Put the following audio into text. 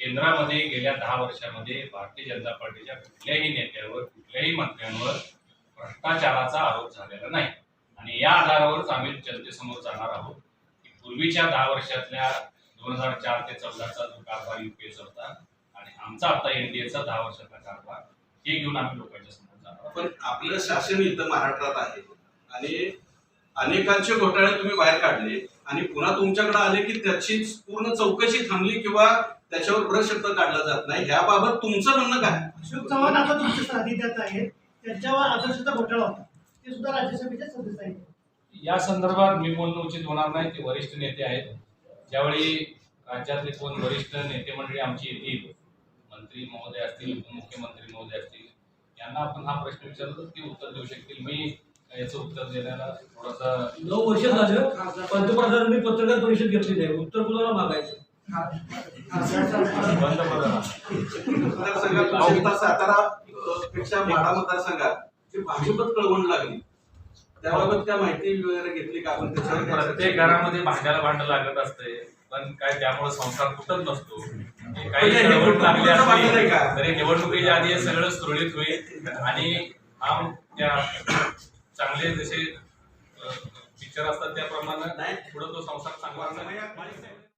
केंद्रामध्ये गेल्या दहा वर्षामध्ये भारतीय जनता पार्टीच्या कुठल्याही नेत्यावर कुठल्याही मंत्र्यांवर भ्रष्टाचाराचा आरोप झालेला नाही. आणि या आधारावरच आम्ही जनतेसमोर जाणार आहोत. की पूर्वीच्या दहा वर्षातल्या दोन हजार चार ते चौदाचा जो कारभार युपीएचा होता आणि आमचा आता एनडीएचा दहा वर्षातला कारभार हे घेऊन आम्ही लोकांच्या समोर जाणार आहोत. पण आपलं शासन इथं महाराष्ट्रात आहे. आणि अनेकांचे घोटाळे तुम्ही बाहेर काढले. आणि पुन्हा तुमच्याकडे आले की त्याची पूर्ण चौकशी थांबली किंवा त्याच्यावर ब्रशब्द काढला जात नाही. ह्याबाबत तुमचं म्हणणं काय? अशोक चव्हाण आता तुमचे सानिध्यात आहेत. त्यांच्यावर आदर्शचा घोटाळा होता. ते सुद्धा राज्यसभेचे सदस्य आहेत. या संदर्भात मी बोलणं उचित होणार नाही. ते वरिष्ठ नेते आहेत. ज्यावेळी राज्यातले कोण वरिष्ठ नेते मंडळी आमची येतील मंत्री महोदय असतील उपमुख्यमंत्री महोदय असतील यांना आपण हा प्रश्न विचारला तर ते उत्तर देऊ शकतील. मी याचं उत्तर देण्याला थोडासा नऊ वर्ष झालं पंतप्रधानांनी पत्रकार परिषद घेतलेली आहे उत्तर कुणाला मागायचं? मतदारसंघात सातारा पेक्षा मतदारसंघात जी कळवण लागली त्याबाबत काय माहिती वगैरे घेतली का? आपण त्याच्यावर काय प्रत्येक घरामध्ये भांड्याला भांड लागत असते पण काय त्यामुळे संसार फुटत नसतो. काही निवडणूक लागली असली का? तरी निवडणुकीच्या आधी हे सगळं सुरळीत होईल आणि आम त्या चांगले जसे विचार असतात त्याप्रमाणे. पुढे तो संसार चांगला.